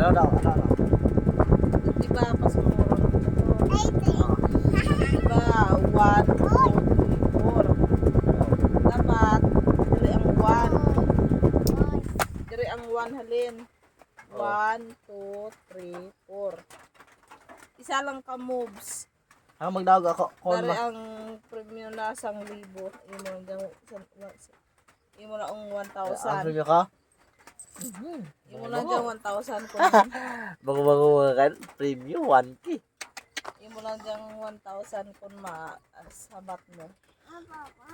Ano daw? Ano daw? Di ba, pasumuro ng ito? Di ba, 1, 2, 3, 4. Dapat, dili ang 1. Dili ang 1 halin. 1, 2, 3, 4. Isa lang ka moves. Ang magdawag ako. Kon Dari ang premium na 1,000. Imo lang dyan- sa- Imo na ang Ang 1,000. premium ka? Imo lang dyan 1,000 kung Bago-bago mga kan. Premium 1K. imo lang dyan 1,000 kung ma-sabat mo.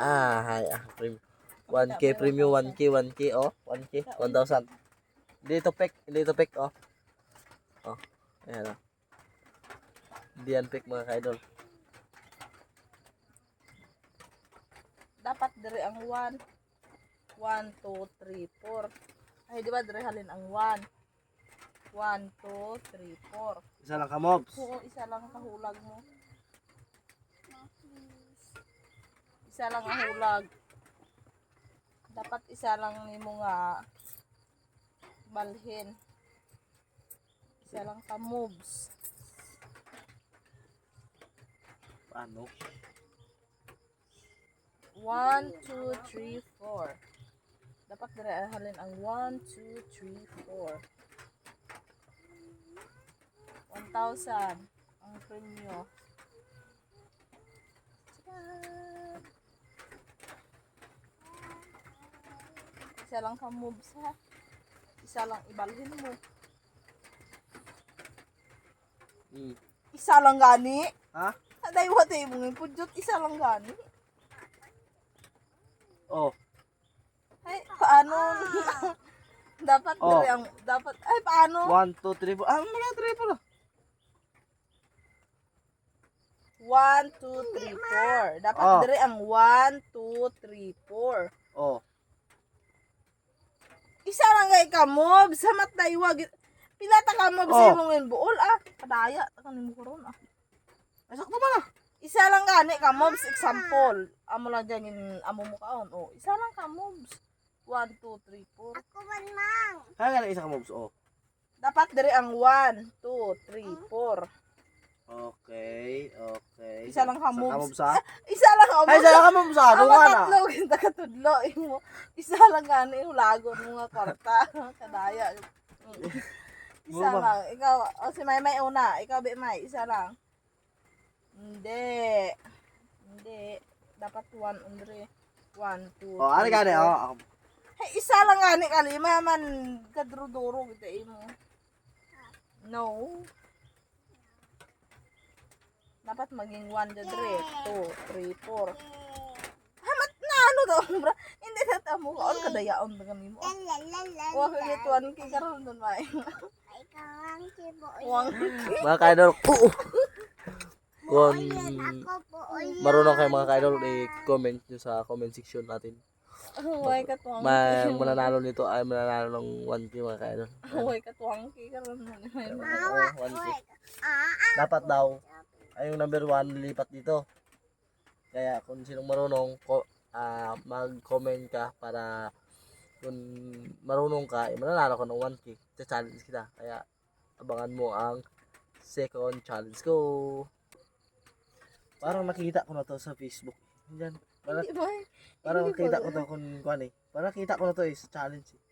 Ah, hay. Ah, premium. 1K premium 1K 1K oh. 1K 1,000. Dito pek, dito pek oh. Oh. Ayan oh. Hindi yan pek mga kaidol. Dapat dire ang 1. 1, 2, 3, 4. Ay, di ba dire halin ang 1. 1, 2, 3, 4. Isa lang ka mobs. Oo, isa lang kahulag mo. Isa lang ang hulag. Dapat isa lang nimo nga balhin. Isa lang ka moves. Paano? 1, 2, 3, 4. Dapat dire halin ang 1, 2, 3, 4. 1,000 ang premyo. Isa lang ka moves ha. Isa lang ibalhin mo. Hmm. Isa lang gani. Ha? Aday wa tayo mong ipudjot. Isa lang gani. Oh. Ay, paano? dapat Oh. ang dapat ay paano? 1 2 3 4. Ah, mga 3 4. 1 2 3 4. Dapat Oh. dire ang 1 2 3 4. Oh. Isa lang kay ka mob sa matay wag pila ta ka mob sa Oh. imong buol ah. Kadaya ta kanimo karon ah. Sakto ba na? Isa lang gani ka mobs example. Amo lang dyan yung amo mo kaon. Oh, isa lang ka mobs. 1 2 3 4. Kaya nga na isa ka mobs. Oh. Dapat dire ang 1 2 3 4. Okay, okay. Isa lang ka ka ha? Isa lang ka Ay, mobs. isa lang ka mobs ha? Ano Amo nga na? tatlo kita katudlo imo. Isa lang gani yung lagon mo nga kwarta. Kadaya. Mm. Isa Mo ba? lang. Ikaw, o si May May una. Ikaw, Be May, isa lang. Hindi. Hindi. Dapat one, Andre. One, two, Oh, ano gani? four. Oh, ako. Hey, isa lang gani kalima man kadruduro kita imo. No. Dapat maging 1 to 3, 2, 3, 4. Hamat na ano daw, bra. Hindi na tamo ka. Ano kadayaon na kami mo? Huwag ka gituan kay karoon doon, May. Huwag. Mga kaidol. Uh, Kung marunong kayo mga kaidol, i-comment nyo sa comment section natin. Huwag ka tuwang. Ma mananalo nito ay mananalo ng 1K mga kaidol. Huwag ka tuwang May. Oo, 1K. Dapat daw, ay yung number 1 lipat dito. Kaya kung sinong marunong, ko, ah, mag-comment ka para kung marunong ka, eh, mananalo ka ng 1K. Cha-challenge kita. Kaya abangan mo ang second challenge ko. Parang nakita ko na to sa Facebook. Diyan. Parang, Hindi ba? parang Hindi alam. ko to kung kuan eh. Parang nakita ko na to eh sa challenge. Eh.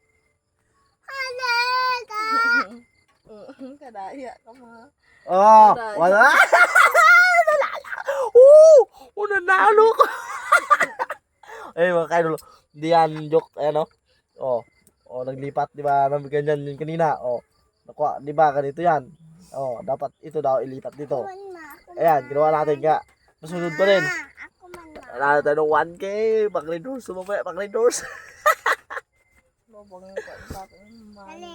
Kadaya ka mga. Oh, Wala. wala. Nalala. Oo, oh, nanalo ko. eh, mga kaidol, hindi yan joke, ayan oh. Oh, oh, naglipat, di ba? Nang ganyan yun kanina. Oh, nakuha, di ba? Ganito yan. Oh, dapat ito daw ilipat dito. Ayan, ginawa natin nga. Masunod pa rin. Nanalo tayo ng 1K. Pag-red horse, sumabay, pag-red horse. Lobang sa akin.